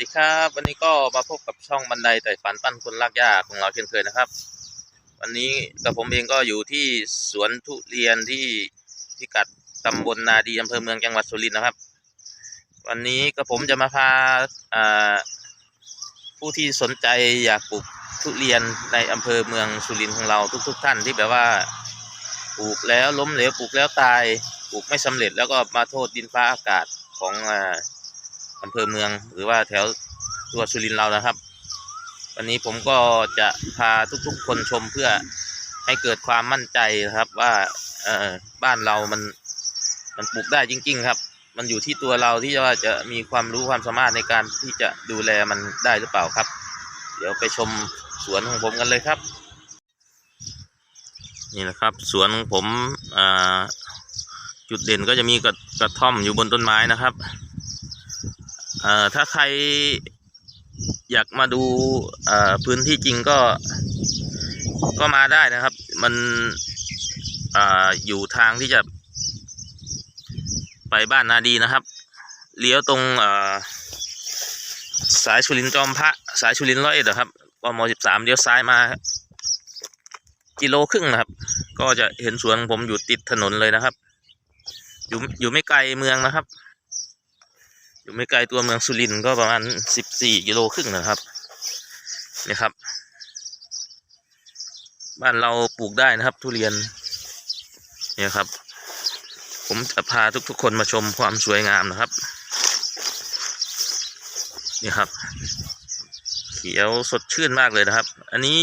ดีครับ วันนี้ก็มาพบกับช่องบันไดไต่ฝันปั้นคนลากหญ้าของเราเช่นเคยนะครับ วันนี้กับผมเองก็อยู่ที่สวนทุเรียนที่พิกัดตำบลนาดีอำเภอเมืองจังหวัดสุรินทร์นะครับ วันนี้ก็ผมจะมาพาผู้ที่สนใจอยากปลูกทุเรียนในอำเภอเมืองสุรินทร์ของเราทุก ๆท่านที่แบบว่าปลูกแล้วล้มเหลวปลูกแล้วตายปลูกไม่สำเร็จแล้วก็มาโทษดินฟ้าอากาศของอ อำเภอเมือง หรือว่าแถวตัวสุรินทร์เรานะครับ วันนี้ผมก็จะพาทุกๆ คนชมเพื่อให้เกิดความมั่นใจนะครับว่าเออบ้านเรามันมันปลูกได้จริง ๆ ครับ มันอยู่ที่ตัวเราที่ว่าจะมีความรู้ความสามารถในการที่จะดูแลมันได้หรือเปล่าครับ เดี๋ยวไปชมสวนของผมกันเลยครับ นี่นะครับสวนของผมจุดเด่นก็จะมีกระกระท่อมอยู่บนต้นไม้นะครับ อ่อถ้าใครอยากมาดูอ่อพื้นที่จริงก็ ก็มาได้นะครับ มันอ่าอยู่ทางที่จะ ไปบ้านนาดีนะครับ เลี้ยวตรงอ่อสายชุลินจอมพระสายชุลินร้อยเอ็ดนะครับกมสิบสามเลี้ยวซ้ายมา กิโลครึ่งนะครับ ก็จะเห็นสวนผมอยู่ติดถนนเลยนะครับ อยู่อยู่ไม่ไกลเมืองนะครับ อยู่ไม่ไกลตัวเมืองสุรินทร์ก็ประมาณสิบสี่กิโลครึ่งนะครับนี่ครับ บ้านเราปลูกได้นะครับ ทุเรียนเนี่ยครับ ผมจะพาทุกๆคนมาชมความสวยงามนะครับนี่ครับ เขียวสดชื่นมากเลยนะครับ อันนี้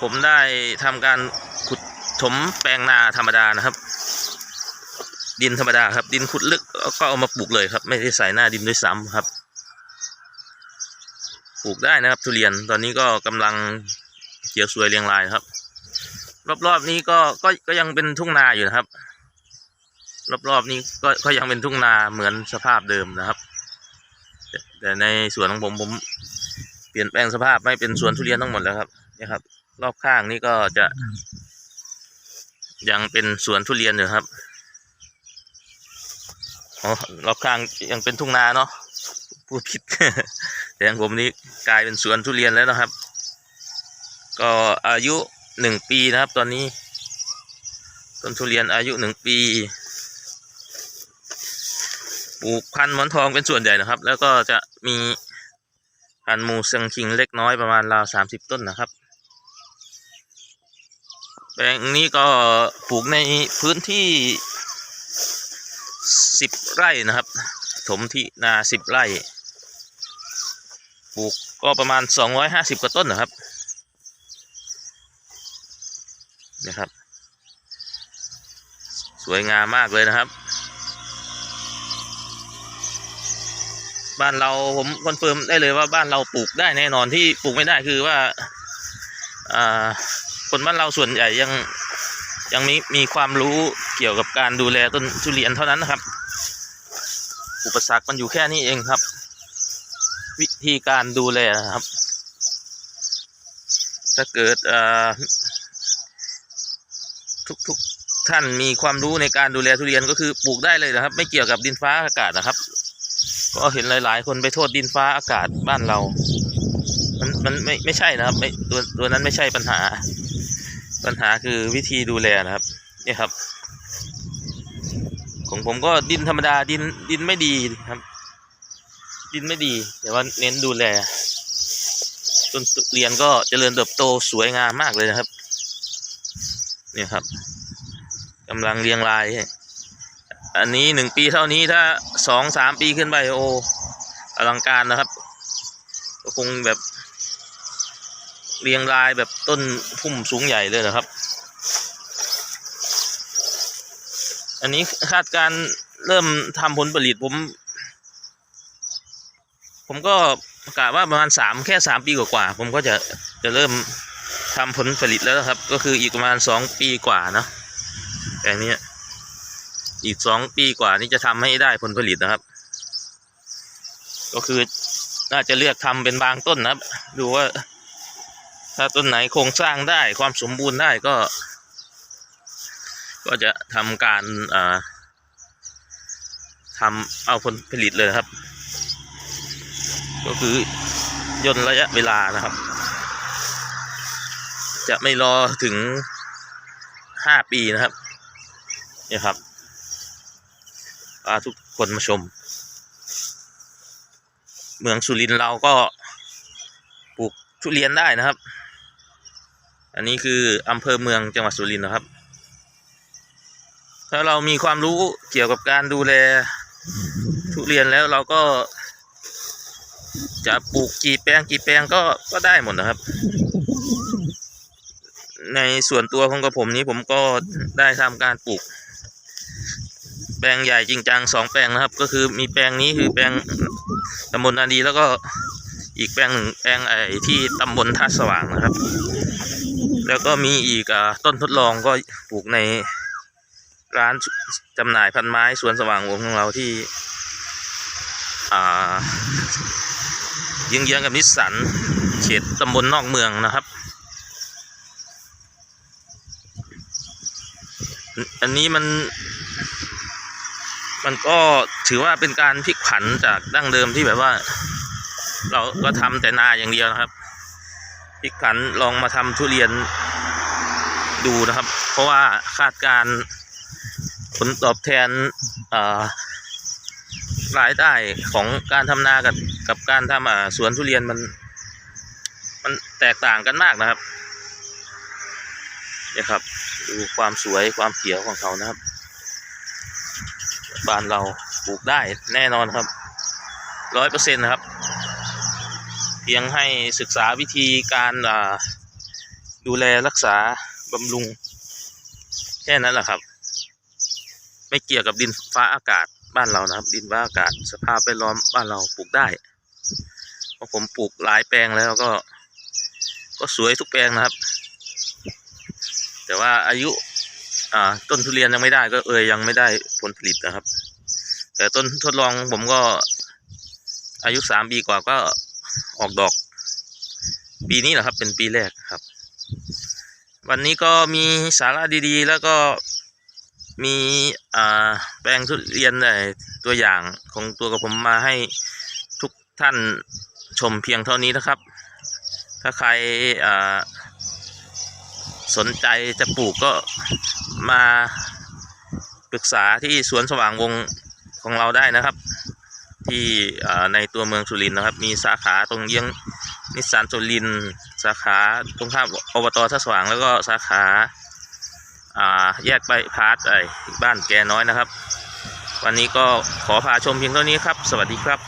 ผมได้ทำการขุดถมแปลงนาธรรมดานะครับ ดินธรรมดาครับ ดินขุดลึกก็เอามาปลูกเลยครับ ไม่ได้ใส่หน้าดินด้วยซ้ำครับ ปลูกได้นะครับ ทุเรียนตอนนี้ก็กำลังเขียวสวยเรียงรายครับ รอบๆนี้ก็ก็ก็ยังเป็นทุ่งนาอยู่นะครับ รอบๆนี้ก็ก็ยังเป็นทุ่งนาเหมือนสภาพเดิมนะครับ แต่ในสวนของผมผมเปลี่ยนแปลงสภาพไม่เป็นสวนทุเรียนทั้งหมดแล้วครับนี่ครับ รอบข้างนี่ก็จะ ยังเป็นสวนทุเรียนอยู่ครับ อ๋อรอบข้างยังเป็นทุ่งนาเนาะพูดผิดแต่ของผมนี่กลายเป็นสวนทุเรียนแล้วนะครับ ก็อายุหนึ่งปีนะครับ ตอนนี้ ต้นทุเรียนอายุหนึ่งปีปลูกพันธุ์หมอนทองเป็นส่วนใหญ่นะครับ แล้วก็จะมีพันธุ์มูเซังคิงเล็กน้อยประมาณราวสามสิบต้นนะครับแปลงนี้ก็ปลูกในพื้นที่ สิบไร่นะครับ ถมที่นาสิบไร่ ปลูกก็ประมาณสองร้อยห้าสิบกว่าต้นนะครับนะครับ สวยงามมากเลยนะครับ บ้านเราผมคอนเฟิร์มได้เลยว่าบ้านเราปลูกได้แน่นอนที่ปลูกไม่ได้คือว่าอ่าคนบ้านเราส่วนใหญ่ยัง ยังมีมีความรู้เกี่ยวกับการดูแลต้นทุเรียนเท่านั้นนะครับ อุปสรรคมันอยู่แค่นี้เองครับ วิธีการดูแลนะครับ ถ้าเกิดเอ่อทุกท่านมีความรู้ในการดูแลทุเรียนก็คือปลูกได้เลยนะครับ ไม่เกี่ยวกับดินฟ้าอากาศนะครับ ก็เห็นหลายๆ คนไปโทษดินฟ้าอากาศบ้านเรา มันมันไม่ไม่ใช่นะครับไม่ตัวตัวนั้นไม่ใช่ปัญหา ปัญหาคือวิธีดูแลนะครับเนี่ยครับ ของผมก็ดินธรรมดาดินดินไม่ดีครับ ดินไม่ดี แต่ว่าเน้นดูแลต้นทุเรียนก็เจริญเติบโตสวยงามมากเลยนะครับ เนี่ยครับกำลังเรียงราย อันนี้หนึ่งปีเท่านี้ถ้าสองสามปีขึ้นไปโออลังการนะครับ ก็คงแบบ เรียงรายแบบต้นพุ่มสูงใหญ่เลยนะครับ อันนี้คาดการเริ่มทำผลผลิตผม ผมก็กะว่าประมาณสามแค่สามปีกว่าๆผมก็จะจะเริ่มทำผลผลิตแล้วนะครับ ก็คืออีกประมาณสองปีกว่าเนอะแต่เนี้อีกสองปีกว่านี้จะทำให้ได้ผลผลิตนะครับ ก็คือน่าจะเลือกทำเป็นบางต้นนะครับ ดูว่า ถ้าต้นไหนโครงสร้างได้ความสมบูรณ์ได้ก็ ก็จะทำการาทำเอาผลผลิตเลยครับ ก็คือย่นระยะเวลานะครับ จะไม่รอถึงห้าปีนะครับนี่ครับพาทุกคนมาชม เมืองสุรินทร์เราก็ปลูกทุเรียนได้นะครับ อันนี้คืออำเภอเมืองจังหวัดสุรินทร์นะครับ ถ้าเรามีความรู้เกี่ยวกับการดูแลทุเรียนแล้วเราก็ จะปลูกกี่แปลงกี่แปลงก็ก็ได้หมดนะครับ ในส่วนตัวของกระผมนี้ผมก็ได้ทำการปลูก แปลงใหญ่จริงจังสองแปลงนะครับ ก็คือมีแปลงนี้คือแปลงตำบลนาดีแล้วก็อีกแปลงหนึ่งแปลงไอ้ที่ตำบลท่าสว่างนะครับ แล้วก็มีอีกอต้นทดลองก็ปลูกในร้านจำหน่ายพันไม้สวนสว่างวงของเราที่อ่าเยื้องๆกับนิสสันเขตตำบลนอกเมืองนะครับ อันนี้มัน มันก็ถือว่าเป็นการพลิกผันจากดั้งเดิมที่แบบว่า เราก็ทำแต่นาอย่างเดียวนะครับ ลิกผันลองมาทำทุเรียนดูนะครับ เพราะว่าคาดการผลตอบแทนรายได้ของการทำนากับกับการทำสวนทุเรียนมัน มันแตกต่างกันมากนะครับเนี่ยครับ ดูความสวยความเขียวของเขานะครับบ้านเราปลูกได้แน่นอนครับร้อยเปอร์เซ็นต์นะครับ พียงให้ศึกษาวิธีการดูแลรักษาบำรุง แค่นั้นแหละครับ ไม่เกี่ยวกับดินฟ้าอากาศบ้านเรานะครับ ดินฟ้าอากาศสภาพแวดล้อมบ้านเราปลูกได้เพราะผมปลูกหลายแปลงแล้วก็ ก็สวยทุกแปลงนะครับ แต่ว่าอายุต้นทุเรียนยังไม่ได้ก็เอยยังไม่ได้ผลผลิตนะครับ แต่ต้นทดลองผมก็อายุสามปีกว่าก็ ออกดอก ปีนี้แหละครับ เป็นปีแรกครับ วันนี้ก็มีสาระดีๆ แล้วก็มีแปลงทุเรียนในตัวอย่างของตัวกับผมมาให้ทุกท่านชมเพียงเท่านี้นะครับ ถ้าใครสนใจจะปลูกก็มาปรึกษาที่สวนสว่างวงของเราได้นะครับ ที่ในตัวเมืองสุรินทร์นะครับ มีสาขาตรงเยื้องนิสสันสุรินทร์สาขาตรงข้ามอบตท่าสว่างแล้วก็สาขาอ่าแยกไปพาร์ทไอ้บ้านแกน้อยนะครับ วันนี้ก็ขอพาชมเพียงเท่านี้ครับ สวัสดีครับ